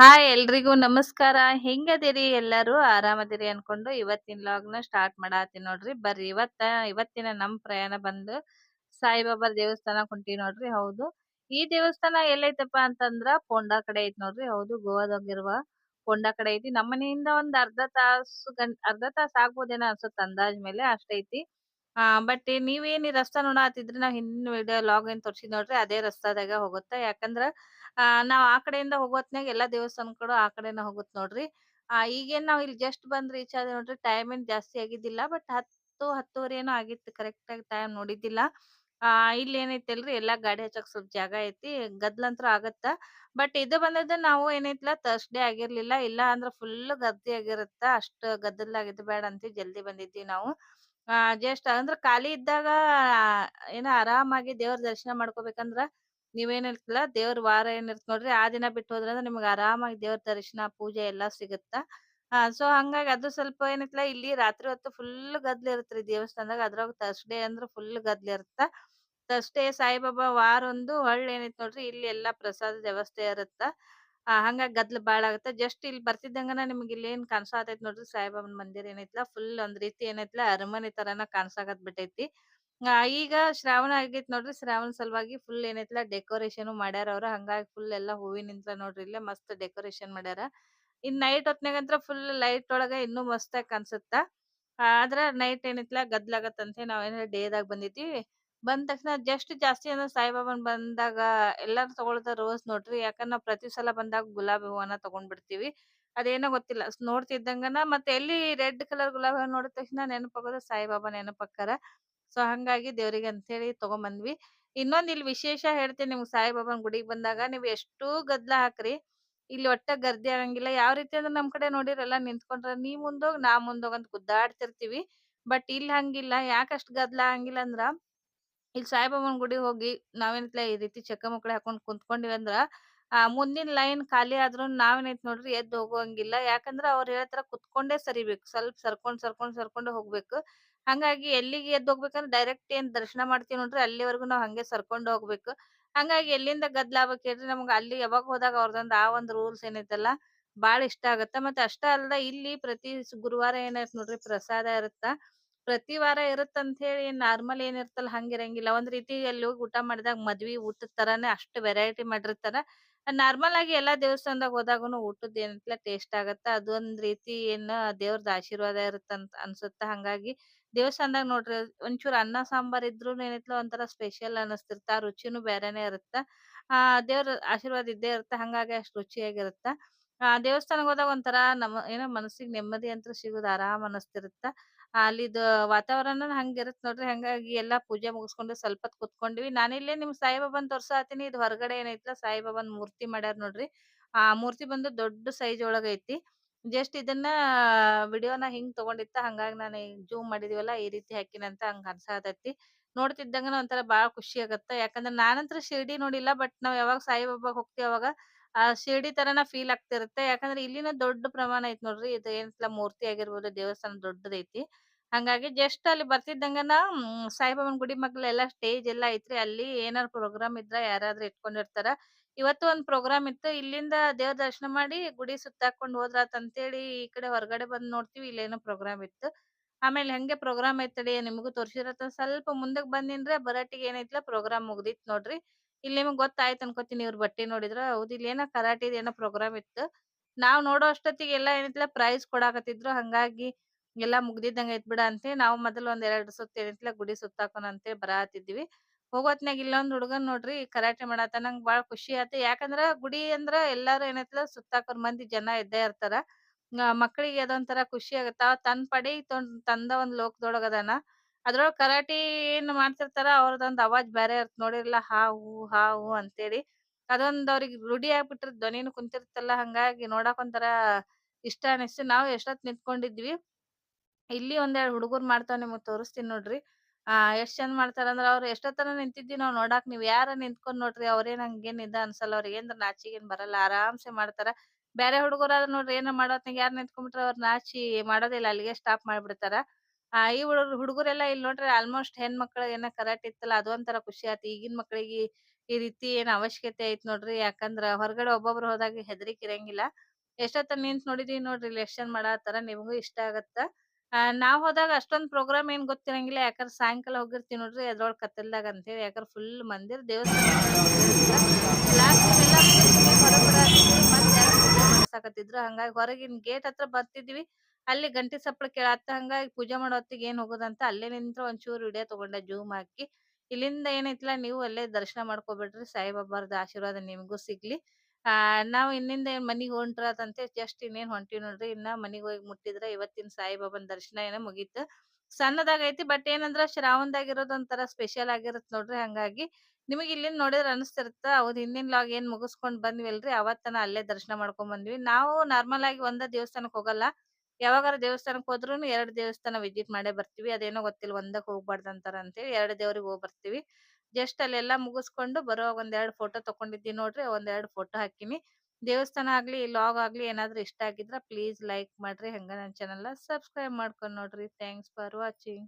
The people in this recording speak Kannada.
ಹಾಯ್ ಎಲ್ರಿಗೂ ನಮಸ್ಕಾರ. ಹೆಂಗದಿರಿ? ಎಲ್ಲರೂ ಆರಾಮದಿರಿ ಅನ್ಕೊಂಡು ಇವತ್ತಿನ ಲಾಗ್ನ ಸ್ಟಾರ್ಟ್ ಮಾಡತ್ತೀನಿ ನೋಡ್ರಿ. ಬರ್ರಿ, ಇವತ್ತ, ಇವತ್ತಿನ ನಮ್ ಪ್ರಯಾಣ ಬಂದು ಸಾಯಿಬಾಬಾ ದೇವಸ್ಥಾನ ಕುಂಟಿ ನೋಡ್ರಿ. ಹೌದು. ಈ ದೇವಸ್ಥಾನ ಎಲ್ಲೈತಪ್ಪ ಅಂತಂದ್ರ ಪೋಂಡಾ ಕಡೆ ಐತಿ ನೋಡ್ರಿ. ಹೌದು ಗೋವಾದಾಗಿರುವ ಪೋಂಡಾ ಕಡೆ ಐತಿ. ನಮ್ಮ ಮನೆಯಿಂದ ಒಂದ್ ಅರ್ಧ ತಾಸು ಅರ್ಧ ತಾಸು ಆಗ್ಬೋದೇನೋ ಅನ್ಸುತ್ತೆ ಅಂದಾಜ್ ಮೇಲೆ ಅಷ್ಟೈತಿ ಆ ಬಟ್ ನೀವೇನ್ ಈ ರಸ್ತಾ ನೋಡಾತಿದ್ರಿ ನಾವ್ ಹಿಂದಿನ ವಿಡಿಯೋ ಲಾಗ್ ಏನ್ ತೋರ್ಸಿದ್ ನೋಡ್ರಿ, ಅದೇ ರಸ್ತಾದಾಗ ಹೋಗುತ್ತ. ಯಾಕಂದ್ರ ಆ, ನಾವ್ ಆ ಕಡೆಯಿಂದ ಹೋಗೋತ್ನಾಗ ಎಲ್ಲಾ ದೇವಸ್ಥಾನಗಳು ಆ ಕಡೆನ ಹೋಗುತ್ ನೋಡ್ರಿ. ಆ, ಈಗೇನ್ ನಾವ್ ಇಲ್ಲಿ ಜಸ್ಟ್ ಬಂದ್ ರೀಚ್ ಆದ್ವಿ ನೋಡ್ರಿ ಟೈಮ್ ಏನ್ ಜಾಸ್ತಿ ಆಗಿದ್ದಿಲ್ಲ ಬಟ್ ಹತ್ತು, ಹತ್ತುವರೆ ಏನೋ ಆಗಿತ್ತು ಕರೆಕ್ಟ್ ಆಗಿ ಟೈಮ್ ನೋಡಿದ್ದಿಲ್ಲ. ಆ ಇಲ್ಲಿ ಏನೈತಲ್ರಿ, ಎಲ್ಲಾ ಗಾಡಿ ಹಚ್ಚಕ್ ಸ್ವಲ್ಪ ಜಾಗ ಐತಿ ಗದ್ಲಂತ್ರ ಆಗತ್ತ. ಬಟ್ ಇದು ಬಂದದ್ದು ನಾವು ಏನೈತಿಲ್ಲ ಥರ್ಸ್ಡೇ ಆಗಿರ್ಲಿಲ್ಲ, ಇಲ್ಲ ಅಂದ್ರ ಫುಲ್ ಗದ್ದೆ ಅಷ್ಟ ಗದ್ದಲ ಆಗಿದ್ ಬೇಡ ಅಂತ ಜಲ್ದಿ ಬಂದಿದ್ವಿ ನಾವು. ಆ ಜಸ್ಟ್ ಅಂದ್ರ ಖಾಲಿ ಇದ್ದಾಗ ಏನ ಆರಾಮಾಗಿ ದೇವ್ರ ದರ್ಶನ ಮಾಡ್ಕೋಬೇಕಂದ್ರ ನೀವೇನಿರ್ತಲ್ಲ ದೇವ್ರ ವಾರ ಏನಿರ್ತ ನೋಡ್ರಿ ಆ ದಿನ ಬಿಟ್ಟು ಹೋದ್ರಂದ್ರ ನಿಮ್ಗೆ ಆರಾಮಾಗಿ ದೇವ್ರ ದರ್ಶನ, ಪೂಜೆ ಎಲ್ಲಾ ಸಿಗುತ್ತ? ಆ ಸೊ ಹಂಗಾಗಿ ಅದು ಸ್ವಲ್ಪ ಏನೈತ್ಲ ಇಲ್ಲಿ ರಾತ್ರಿ ಹೊತ್ತು ಫುಲ್ ಗದ್ಲ ಇರತ್ರಿ ದೇವಸ್ಥಾನದಾಗ. ಅದ್ರಾಗ ತರ್ಸ್ಡೇ ಅಂದ್ರ ಫುಲ್ ಗದ್ಲ ಇರುತ್ತ. ತರ್ಸ್ಡೇ ಸಾಯಿಬಾಬಾ ವಾರ ಒಂದು ಹೊಳ್ಳಿ ಏನೈತ್ ನೋಡ್ರಿ ಇಲ್ಲಿ ಎಲ್ಲಾ ಪ್ರಸಾದ ವ್ಯವಸ್ಥೆ ಇರುತ್ತ. ಆ, ಹಂಗಾಗಿ ಗದ್ಲ ಬಾಳ ಆಗತ್ತ. ಜಸ್ಟ್ ಇಲ್ಲಿ ಬರ್ತಿದ್ದಂಗನ ನಿಮ್ಗೆ ಇಲ್ಲಿ ಏನ್ ಕಾಣ್ಸಾತೈತ್ ನೋಡ್ರಿ ಸಾಯಿಬಾಬನ ಮಂದಿರ ಏನೈತ್ಲ? ಫುಲ್ ಒಂದ್ ರೀತಿ ಏನೈತ್ಲ ಅರಮನೆ ತರಾನ ಕಾಣ್ಸಾಕತ್ ಬಿಟ್ಟೈತಿ ಈಗ ಶ್ರಾವಣ ಆಗೈತ್ ನೋಡ್ರಿ, ಶ್ರಾವಣ ಸಲುವಾಗಿ ಫುಲ್ ಏನೈತಿಲ್ಲ ಡೆಕೋರೇಷನ್ ಮಾಡ್ಯಾರ ಅವ್ರ, ಹಂಗಾಗಿ ಫುಲ್ ಎಲ್ಲಾ ಹೂವಿನಿಂದ ನೋಡ್ರಿ, ಇಲ್ಲೇ ಮಸ್ತ್ ಡೆಕೋರೇಷನ್ ಮಾಡ್ಯಾರ. ಇನ್ ನೈಟ್ ಹೊತ್ನಾಗಂತ್ರ ಫುಲ್ ಲೈಟ್ ಒಳಗ ಇನ್ನೂ ಮಸ್ತಾಗಿ ಕಾಣ್ಸುತ್ತ. ಆದ್ರ ನೈಟ್ ಏನೈತ್ಲ ಗದ್ಲಾಗತ್ತಂತೆ ನಾವೇನ ಡೇದಾಗ ಬಂದಿದ್ವಿ. ಬಂದ ತಕ್ಷಣ ಜಸ್ಟ್ ಜಾಸ್ತಿ ಅಂದ್ರೆ ಸಾಯಿಬಾಬನ್ ಬಂದಾಗ ಎಲ್ಲಾರು ತಗೊಳ್ಳೋದ ರೋಸ್ ನೋಡ್ರಿ, ಯಾಕಂದ್ರೆ ನಾವ್ ಪ್ರತಿ ಸಲ ಬಂದಾಗ ಗುಲಾಬಿ ಹೂವನ್ನ ತಗೊಂಡ್ ಬಿಡ್ತೀವಿ ಅದೇನೋ ಗೊತ್ತಿಲ್ಲ, ನೋಡ್ತಿದ್ದಂಗನ ಮತ್ತೆ ಎಲ್ಲಿ ರೆಡ್ ಕಲರ್ ಗುಲಾಬಿ ಹೂವ ನೋಡಿದ ತಕ್ಷಣ ನೆನಪಾಗೋದು ಸಾಯಿಬಾಬಾ ನೆನಪಾಕ್ಕಾರ. ಸೊ, ಹಂಗಾಗಿ ದೇವ್ರಿಗೆ ಅಂತ ಹೇಳಿ ತಗೊಂಬಂದ್ವಿ. ಇನ್ನೊಂದ್ ಇಲ್ಲಿ ವಿಶೇಷ ಹೇಳ್ತೀನಿ ನಿಮ್ಗ್ ಸಾಯಿಬಾಬನ್ ಗುಡಿಗೆ ಬಂದಾಗ, ನೀವ್ ಎಷ್ಟು ಗದ್ಲ ಹಾಕ್ರಿ. ಇಲ್ಲಿ ಒಟ್ಟ ಗರ್ದಿ ಆಗಂಗಿಲ್ಲ ಯಾವ ರೀತಿ ಅಂದ್ರೆ ನಮ್ ಕಡೆ ನೋಡಿರಲ್ಲ, ನಿಂತ್ಕೊಂಡ್ರ ನೀ ಮುಂದೋಗ್, ನಾ ಮುಂದೋಗ್ ಅಂತ ಗುದ್ದಾಡ್ತಿರ್ತೀವಿ. ಬಟ್ ಇಲ್ಲಿ ಹಂಗಿಲ್ಲ. ಯಾಕಷ್ಟ್ ಗದ್ಲ ಆಗಂಗಿಲ್ಲ ಅಂದ್ರ, ಇಲ್ಲಿ ಸಾಯಿಬಾಬಾನ್ ಗುಡಿ ಹೋಗಿ ನಾವೇನೈತ್ಲ ಈ ರೀತಿ ಚಕ್ಕ ಮಕ್ಳು ಹಾಕೊಂಡ್ ಕುಂತ್ಕೊಂಡಿವಿ ಅಂದ್ರ, ಆ ಮುಂದಿನ ಲೈನ್ ಖಾಲಿ ಆದ್ರೂ ನಾವೇನೈತ್ ನೋಡ್ರಿ ಎದ್ದು ಹೋಗೋಂಗಿಲ್ಲ. ಯಾಕಂದ್ರ ಅವ್ರ ಹೇಳ್ತಾರ ಕುತ್ಕೊಂಡೇ ಸರಿಬೇಕು. ಸ್ವಲ್ಪ ಸರ್ಕೊಂಡ್ ಸರ್ಕೊಂಡ್ ಸರ್ಕೊಂಡ್ ಹೋಗ್ಬೇಕು. ಹಂಗಾಗಿ ಎಲ್ಲಿಗೆ ಎದ್ದು ಹೋಗ್ಬೇಕಂದ್ರೆ ಡೈರೆಕ್ಟ್ ಏನ್ ದರ್ಶನ ಮಾಡ್ತೀವಿ ನೋಡ್ರಿ, ಅಲ್ಲಿವರೆಗೂ ನಾವ್ ಹಂಗೆ ಸರ್ಕೊಂಡ್ ಹೋಗ್ಬೇಕು. ಹಂಗಾಗಿ ಎಲ್ಲಿಂದ ಗದ್ಲ ಆಗ್ಬೇಕ್ ಹೇಳ್ರಿ, ನಮ್ಗ್ ಅಲ್ಲಿ ಯಾವಾಗ ಹೋದಾಗ ಅವ್ರದೊಂದ್ ಆ ಒಂದ್ ರೂಲ್ಸ್ ಏನೈತಲ್ಲ, ಬಾಳ ಇಷ್ಟ ಆಗತ್ತ. ಮತ್ತೆ ಅಷ್ಟ ಅಲ್ದ ಇಲ್ಲಿ ಪ್ರತಿ ಗುರುವಾರ ಏನೈತ್ ನೋಡ್ರಿ, ಪ್ರಸಾದ ಇರುತ್ತ. ಪ್ರತಿ ವಾರ ಇರುತ್ತಂತ ಹೇಳಿ ನಾರ್ಮಲ್ ಏನಿರ್ತಲ್ಲ ಹಂಗಿರಂಗಿಲ್ಲ ಒಂದ್ ರೀತಿ ಅಲ್ಲಿ ಹೋಗಿ ಊಟ ಮಾಡಿದಾಗ ಮದ್ವಿ ಊಟದ ತರಾನೇ ಅಷ್ಟು ವೆರೈಟಿ ಮಾಡಿರ್ತಾರ. ನಾರ್ಮಲ್ ಆಗಿ ಎಲ್ಲಾ ದೇವಸ್ಥಾನದಾಗ ಹೋದಾಗನು ಊಟದ ಏನೈತ್ಲ ಟೇಸ್ಟ್ ಆಗತ್ತ. ಅದೊಂದ್ ರೀತಿ ಏನ್ ದೇವ್ರದ್ ಆಶೀರ್ವಾದ ಇರುತ್ತಂತ ಅನ್ಸುತ್ತ. ಹಂಗಾಗಿ ದೇವಸ್ಥಾನದಾಗ ನೋಡ್ರಿ ಒಂಚೂರ್ ಅನ್ನ, ಸಾಂಬಾರ್ ಇದ್ರು ಏನೈತ್ಲ ಒಂಥರ ಸ್ಪೆಷಲ್ ಅನಸ್ತಿರ್ತ ರುಚಿನೂ ಬೇರೆನೆ ಇರುತ್ತ? ಆ ದೇವ್ರ ಆಶೀರ್ವಾದ ಇದ್ದೇ ಇರುತ್ತೆ? ಹಂಗಾಗಿ ಅಷ್ಟು ರುಚಿಯಾಗಿರುತ್ತ? ಆ ದೇವಸ್ಥಾನಕ್ ಹೋದಾಗ ಒಂಥರ ನಮ, ಏನೋ ಮನಸ್ಸಿಗೆ ನೆಮ್ಮದಿ ಅಂತ ಸಿಗುದ್, ಆರಾಮ್ ಅನಸ್ತಿರುತ್ತ ಅಲ್ಲಿದ ವಾತಾವರಣ ಹಂಗಿರುತ್ತೆ ನೋಡ್ರಿ, ಹಂಗಾಗಿ ಎಲ್ಲಾ ಪೂಜೆ ಮುಗಿಸ್ಕೊಂಡು ಸ್ವಲ್ಪ ಹೊತ್ ಕುತ್ಕೊಂಡ್ವಿ. ನಾನಿಲ್ಲೇ ನಿಮ್ ಸಾಯಿಬಾಬಾನ್ ತೋರ್ಸಾತೀನಿ, ಇದು ಹೊರಗಡೆ ಏನೈತ್ಲ ಸಾಯಿಬಾಬಾನ್ ಮೂರ್ತಿ ಮಾಡ್ಯಾರ ನೋಡ್ರಿ. ಆ ಮೂರ್ತಿ ಬಂದು ದೊಡ್ಡ ಸೈಜ್ ಒಳಗ ಐತಿ ಜಸ್ಟ್ ಇದನ್ನ ವಿಡಿಯೋನ ಹಿಂಗ್ ತಗೊಂಡಿತ್ತ, ಹಂಗಾಗಿ ನಾನು ಜೂಮ್ ಮಾಡಿದೀವಲ್ಲ, ಈ ರೀತಿ ಹಾಕಿನಂತ ಹಂಗ ಅನ್ಸಾತೈತಿ. ನೋಡ್ತಿದ್ದಂಗನ ಒಂಥರ ಬಾಳ ಖುಷಿ ಆಗತ್ತ. ಯಾಕಂದ್ರ ನಾನಂತ್ರ ಶಿರ್ಡಿ ನೋಡಿಲ್ಲ, ಬಟ್ ನಾವ್ ಯಾವಾಗ ಸಾಯಿಬಾಬಾಗ್ ಹೋಗ್ತೀವಿ ಅವಾಗ ಆ ಶಿರ್ಡಿ ತರನ ಫೀಲ್ ಆಗ್ತಿರುತ್ತೆ. ಯಾಕಂದ್ರೆ ಇಲ್ಲಿನ ದೊಡ್ಡ ಪ್ರಮಾಣ ಐತಿ ನೋಡ್ರಿ, ಇದು ಏನಿಲ್ಲ ಮೂರ್ತಿ ಆಗಿರ್ಬೋದು, ದೇವಸ್ಥಾನ ದೊಡ್ಡದೈತಿ ಹಂಗಾಗಿ ಜಸ್ಟ್ ಅಲ್ಲಿ ಬರ್ತಿದ್ದಂಗನ ಸಾಯಿಬಾಬಾನ್ ಗುಡಿ ಮಗ್ಲ ಸ್ಟೇಜ್ ಎಲ್ಲಾ ಐತ್ರಿ. ಅಲ್ಲಿ ಏನಾರ ಪ್ರೋಗ್ರಾಮ್ ಇದ್ರ ಯಾರಾದ್ರೂ ಇಟ್ಕೊಂಡಿರ್ತಾರ. ಇವತ್ತು ಒಂದ್ ಪ್ರೋಗ್ರಾಮ್ ಇತ್ತು. ಇಲ್ಲಿಂದ ದೇವ್ರ ದರ್ಶನ ಮಾಡಿ ಗುಡಿ ಸುತ್ತಾಕೊಂಡ್ ಹೋದ್ರಾತ್ ಅಂತೇಳಿ ಈ ಕಡೆ ಹೊರಗಡೆ ಬಂದ್ ನೋಡ್ತೀವಿ. ಇಲ್ಲೇನೋ ಪ್ರೋಗ್ರಾಮ್ ಇತ್ತು. ಆಮೇಲೆ ಹಂಗೆ ಪ್ರೋಗ್ರಾಮ್ ಐತಡಿ ನಿಮಗೂ ತೋರ್ಸಿರತ್ತ ಸ್ವಲ್ಪ ಮುಂದಕ್ ಬಂದಿನ್ರೆ ಬರಟಿಗೆ ಏನೈತಿಲ್ಲ ಪ್ರೋಗ್ರಾಮ್ ಮುಗ್ದಿತ್ ನೋಡ್ರಿ. ಇಲ್ಲಿ ನಿಮಗ್ ಗೊತ್ತಾಯ್ತ್ ಅನ್ಕೋತೀನಿ ಇವ್ರ ಬಟ್ಟೆ ನೋಡಿದ್ರ. ಹೌದು ಏನೋ ಕರಾಟಿದ್ ಏನೋ ಪ್ರೋಗ್ರಾಮ್ ಇತ್ತು. ನಾವ್ ನೋಡೋ ಅಷ್ಟೊತ್ತಿಗೆ ಎಲ್ಲಾ ಏನೈತಿಲ್ಲ ಪ್ರೈಸ್ ಕೊಡಾಕತ್ತಿದ್ರು. ಹಂಗಾಗಿ ಎಲ್ಲಾ ಮುಗ್ದಿದ್ದಂಗ ಐತ್ ಬಿಡ ಅಂತೇಳಿ ನಾವು ಮೊದಲ್ ಒಂದ್ ಎರಡ್ ಸುತ್ತ ಏನೈತಿಲ್ಲ ಗುಡಿ ಸುತ್ತಾಕೋಣ ಅಂತೇಳಿ ಬರಾತಿದ್ವಿ ಹೋಗೋತ್ನ್ಯಾಗ ಇಲ್ಲೊಂದ್ ಹುಡುಗನ್ ನೋಡ್ರಿ ಕರಾಟೆ ಮಾಡಾತ ನಂಗ್ ಬಾಳ ಖುಷಿ ಆಯ್ತು ಯಾಕಂದ್ರ ಗುಡಿ ಅಂದ್ರ ಎಲ್ಲಾರು ಏನೈತಲ್ಲ ಸುತ್ತಾಕೋರ್ ಮಂದಿ ಜನ ಇದ್ದೇ ಇರ್ತಾರ. ಮಕ್ಕಳಿಗೆ ಅದೊಂಥರ ಖುಷಿ ಆಗತ್ತ. ತನ್ ಪಡಿ ತೊಂದ್ ಒಂದ್ ಲೋಕದೊಳಗ ಅದಾನ. ಅದ್ರೊಳಗ್ ಕರಾಟಿ ಏನ್ ಮಾಡ್ತಿರ್ತಾರ ಅವ್ರದೊಂದ್ ಅವಾಜ್ ಬ್ಯಾರೆ ಇರ್ತ ನೋಡಿರ್ಲ, ಹಾವು ಹಾವು ಅಂತೇಳಿ. ಅದೊಂದ್ ಅವ್ರಿಗೆ ರೂಢಿ ಆಗ್ಬಿಟ್ಟಿರ್ ಧ್ವನಿನು ಕುಂತಿರ್ತಲ್ಲ. ಹಂಗಾಗಿ ನೋಡಕ್ ಒಂಥರ ಇಷ್ಟ ಅನಿಸ್ತು. ನಾವು ಎಷ್ಟೊತ್ ನಿಂತ್ಕೊಂಡಿದ್ವಿ. ಇಲ್ಲಿ ಒಂದೆರಡು ಹುಡುಗರು ಮಾಡ್ತಾವ ನಿಮಗ್ ತೋರಿಸ್ತೀನಿ ನೋಡ್ರಿ. ಆ, ಎಷ್ಟ್ ಚಂದ್ ಮಾಡ್ತಾರ ಅಂದ್ರ ಅವ್ರ ಎಷ್ಟೊತ್ತನ ನಿಂತಿದ್ವಿ ನಾವ್ ನೋಡಾಕ್, ನೀವ್ ಯಾರ ನಿಂತ್ಕೊಂಡ್ ನೋಡ್ರಿ ಅವ್ರೇನ್ ಹಂಗೇನ್ ಇದ ಅನ್ಸಲ್ಲ ಅವ್ರಿಗೆ ಏನ್ರ ನಾಚಿಗೇನ್ ಬರಲ್ಲ, ಆರಾಮ್ಸೆ ಮಾಡ್ತಾರ. ಬ್ಯಾರೆ ಹುಡುಗರಾದ್ರ ನೋಡ್ರಿ ಏನ ಮಾಡೋತ್ನಾಗ ಯಾರ್ ನಿಂತ್ಕೊಂಡ್ಬಿಟ್ರ ಅವ್ರ ನಾಚಿ ಮಾಡೋದಿಲ್ಲ ಅಲ್ಲಿಗೆ ಸ್ಟಾಪ್ ಮಾಡ್ಬಿಡ್ತಾರ. ಆ, ಈ ಹುಡುಗ ಹುಡುಗರೆಲ್ಲಾ ಇಲ್ಲಿ ನೋಡ್ರಿ ಆಲ್ಮೋಸ್ಟ್ ಹೆಣ್ ಮಕ್ಳ ಏನ ಕರಾಟೆ ಇತ್ತಲ್ಲ ಅದೊಂಥರ ಖುಷಿ ಆಯ್ತು ಈಗಿನ ಮಕ್ಳಿಗೆ ಈ ರೀತಿ ಏನ್ ಅವಶ್ಯಕತೆ ಐತ್ ನೋಡ್ರಿ, ಯಾಕಂದ್ರ ಹೊರಗಡೆ ಒಬ್ಬೊಬ್ರು ಹೋದಾಗ ಹೆದರಿಕೆ ಇರಂಗಿಲ್ಲ. ಎಷ್ಟೊತ್ತ ನಿಂತ್ ನೋಡಿದೀವಿ ನೋಡ್ರಿ ಲೆಕ್ಷನ್ ಮಾಡಾತಾರ ನಿಮಗೂ ಇಷ್ಟ ಆಗತ್ತ? ನಾವ್ ಹೋದಾಗ ಅಷ್ಟೊಂದ್ ಪ್ರೋಗ್ರಾಮ್ ಏನ್ ಗೊತ್ತಿರಂಗಿಲ್ಲ. ಯಾಕಂದ್ರ ಸಾಯಂಕಾಲ ಹೋಗಿರ್ತೀವಿ ನೋಡ್ರಿ ಅದ್ರೊಳಗ್ ಕತ್ತಲ್ದಾಗ ಅಂತೇಳಿ. ಯಾಕಂದ್ರೆ ಫುಲ್ ಮಂದಿರ್ ದೇವಸ್ಥಾನ ಹಂಗಾಗಿ ಹೊರಗಿನ ಗೇಟ್ ಹತ್ರ ಬರ್ತಿದ್ವಿ. ಅಲ್ಲಿ ಗಂಟಿ ಸಪ್ಪಳ ಕೇಳತ್ತ. ಹಂಗಾಗಿ ಪೂಜೆ ಮಾಡೋ ಹೊತ್ತಿಗೆ ಏನ್ ಹೋಗೋದಂತ ಅಲ್ಲೇ ನಿಂತ್ರ ಒಂಚೂರು ವಿಡಿಯೋ ತಗೊಂಡ ಜೂಮ್ ಹಾಕಿ. ಇಲ್ಲಿಂದ ಏನೈತಿಲ್ಲ ನೀವು ಅಲ್ಲೇ ದರ್ಶನ ಮಾಡ್ಕೊಬಿಡ್ರಿ. ಸಾಯಿಬಾಬಾರ್ದ ಆಶೀರ್ವಾದ ನಿಮ್ಗೂ ಸಿಗ್ಲಿ. ಆ, ನಾವ್ ಇನ್ನಿಂದ ಏನ್ ಮನಿಗ್ ಹೊಂಟ್ರದಂತೆ ಜಸ್ಟ್ ಇನ್ನೇನ್ ಹೊಂಟಿವ್ ನೋಡ್ರಿ, ಇನ್ನ ಮನಿಗ್ ಹೋಗಿ ಮುಟ್ಟಿದ್ರ ಇವತ್ತಿನ ಸಾಯಿಬಾಬಾನ್ ದರ್ಶನ ಏನ ಮುಗೀತು. ಸಣ್ಣದಾಗ ಐತಿ, ಬಟ್ ಏನಂದ್ರ ಶ್ರಾವಣದಾಗ ಇರೋದ್ ಒಂಥರ ಸ್ಪೆಷಲ್ ಆಗಿರತ್ ನೋಡ್ರಿ, ಹಂಗಾಗಿ ನಿಮಗ್ ಇಲ್ಲಿಂದ ನೋಡಿದ್ರ ಅನಸ್ತಿರತ್ತ ಅವ್ರ ಹಿಂದಿನ ಲಾಗ್ ಏನ್ ಮುಗಿಸ್ಕೊಂಡ್ ಬಂದ್ವಿಲ್ರಿ ಅವತ್ತನ ಅಲ್ಲೇ ದರ್ಶನ ಮಾಡ್ಕೊಂಡ್ ಬಂದ್ವಿ. ನಾವು ನಾರ್ಮಲ್ ಆಗಿ ಒಂದ ದೇವಸ್ಥಾನಕ್ ಹೋಗಲ್ಲ, ಯಾವಾಗಾರ ದೇವಸ್ಥಾನಕ್ ಹೋದ್ರುನು ಎರಡ್ ದೇವಸ್ಥಾನ ವಿಸಿಟ್ ಮಾಡೇ ಬರ್ತೀವಿ, ಅದೇನೋ ಗೊತ್ತಿಲ್ಲ ಒಂದಕ್ ಹೋಗ್ಬಾರ್ದಂತಾರ ಅಂತೇಳಿ ಎರಡ್ ದೇವ್ರಿಗೆ ಹೋಗ್ ಬರ್ತೀವಿ. ಜಸ್ಟ್ ಅಲ್ಲೆಲ್ಲ ಮುಗಿಸ್ಕೊಂಡು ಬರೋವಾಗ ಒಂದೆರಡು ಫೋಟೋ ತಕೊಂಡಿದ್ದೀನಿ ನೋಡ್ರಿ, ಒಂದೆರಡು ಫೋಟೋ ಹಾಕಿನಿ ದೇವಸ್ಥಾನ ಆಗ್ಲಿ ಲಾಗ್ ಆಗ್ಲಿ ಏನಾದ್ರು ಇಷ್ಟ ಆಗಿದ್ರ ಪ್ಲೀಸ್ ಲೈಕ್ ಮಾಡ್ರಿ. ಹಂಗ ನನ್ ಚಾನೆಲ್ ಸಬ್ಸ್ಕ್ರೈಬ್ ಮಾಡ್ಕೊಂಡ್ ನೋಡ್ರಿ. Thanks for watching